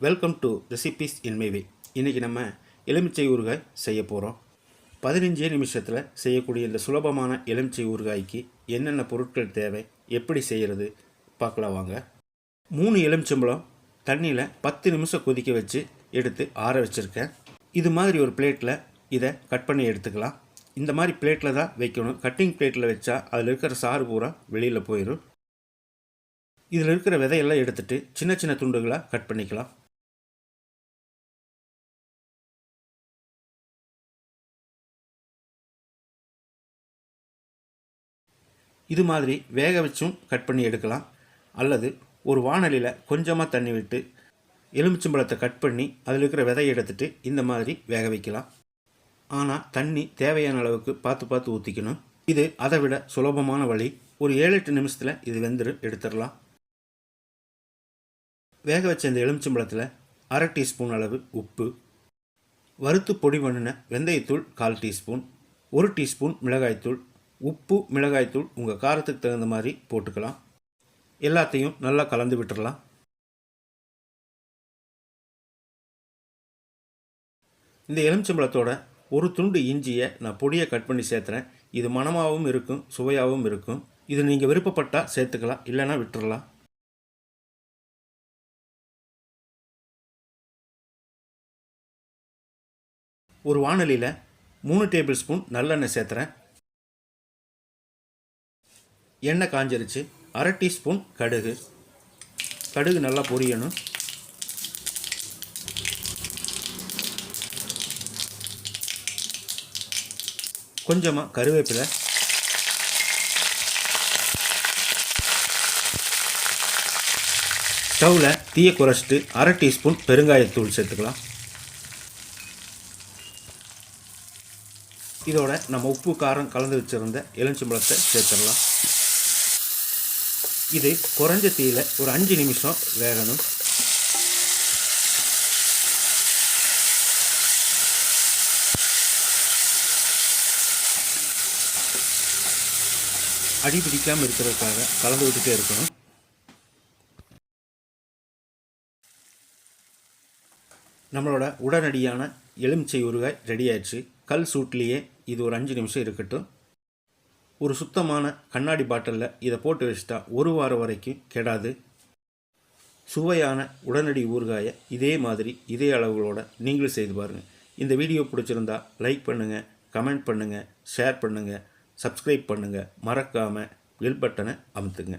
Welcome to recipes இன்மைவே இன்றைக்கி நம்ம எலுமிச்சை ஊறுகாய் செய்ய போகிறோம் பதினஞ்சே நிமிஷத்தில் செய்யக்கூடிய இந்த சுலபமான எலுமிச்சை ஊறுகாய்க்கு என்னென்ன பொருட்கள் தேவை எப்படி செய்கிறது பார்க்கலாம் வாங்க. மூணு எலுமிச்சம்பழம் தண்ணியில் பத்து நிமிஷம் கொதிக்க வச்சு எடுத்து ஆற வச்சுருக்கேன். இது மாதிரி ஒரு பிளேட்டில் இதை கட் பண்ணி எடுத்துக்கலாம். இந்த மாதிரி பிளேட்டில் தான் வைக்கணும். கட்டிங் பிளேட்டில் வச்சா அதில் இருக்கிற சாறு பூரா வெளியில் போயிடும் இதில் இருக்கிற விதையெல்லாம் எடுத்துகிட்டு சின்ன சின்ன துண்டுகளாக கட் பண்ணிக்கலாம். இது மாதிரி வேக வச்சும் கட் பண்ணி எடுக்கலாம். அல்லது ஒரு வாணலியில் கொஞ்சமாக தண்ணி விட்டு எலுமிச்சம்பழத்தை கட் பண்ணி அதில் இருக்கிற விதையை எடுத்துட்டு இந்த மாதிரி வேக வைக்கலாம். ஆனால் தண்ணி தேவையான அளவுக்கு பார்த்து பார்த்து ஊற்றிக்கணும் இது அதை விட சுலபமான வழி. ஒரு ஏழு எட்டு நிமிஷத்தில் இது வெந்துரு எடுத்துடலாம். வேக வச்ச இந்த எலுமிச்சம்பழத்தில் அரை டீஸ்பூன் அளவு உப்பு வறுத்து பொடி பண்ணின வெந்தயத்தூள் கால் டீஸ்பூன் ஒரு டீஸ்பூன் மிளகாய்த்தூள் உப்பு மிளகாய்த்தூள் உங்கள் காரத்துக்கு தகுந்த மாதிரி போட்டுக்கலாம். எல்லாத்தையும் நல்லா கலந்து விட்டுறலாம். இந்த எலுமிச்சம்பழத்தோட ஒரு துண்டு இஞ்சியை நான் பொடியை கட் பண்ணி சேர்த்துறேன். இது மணமாகவும் இருக்கும் சுவையாகவும் இருக்கும். இது நீங்கள் விருப்பப்பட்டால் சேர்த்துக்கலாம் இல்லைன்னா விட்டுறலாம். ஒரு வானொலியில் மூணு டேபிள் ஸ்பூன் நல்லெண்ணெய் சேர்த்துறேன். எண்ணெய் காஞ்சிருச்சு. அரை டீஸ்பூன் கடுகு. கடுகு நல்லா பொரியணும். கொஞ்சமாக கருவேப்பிலை. ஸ்டவ்வில் தீயை குறைச்சிட்டு அரை டீஸ்பூன் பெருங்காயத்தூள் சேர்த்துக்கலாம். இதோட நம்ம உப்பு காரம் கலந்து வச்சுருந்த எலுமிச்சம்பழத்தை சேர்த்துடலாம். இது குறைஞ்ச தீயில் ஒரு அஞ்சு நிமிஷம் வேகணும். அடி பிடிக்காமல் இருக்கிறதுக்காக கலந்து விட்டுட்டே இருக்கணும். நம்மளோட உடனடியான எலுமிச்சை ஊறுகாய் ரெடி ஆயிடுச்சு. கல் சூட்லேயே இது ஒரு அஞ்சு நிமிஷம் இருக்கட்டும். ஒரு சுத்தமான கண்ணாடி பாட்டிலில் இதை போட்டு வச்சுட்டா ஒரு வாரம் வரைக்கும் கெடாது. சுவையான உடனடி ஊறுகாயை இதே மாதிரி இதே அளவுகளோட நீங்களும் செய்து பாருங்கள் இந்த வீடியோ பிடிச்சிருந்தா லைக் பண்ணுங்கள் கமெண்ட் பண்ணுங்கள் ஷேர் பண்ணுங்கள் சப்ஸ்கிரைப் பண்ணுங்கள் மறக்காமல் பெல் பட்டனை அமுத்துங்க.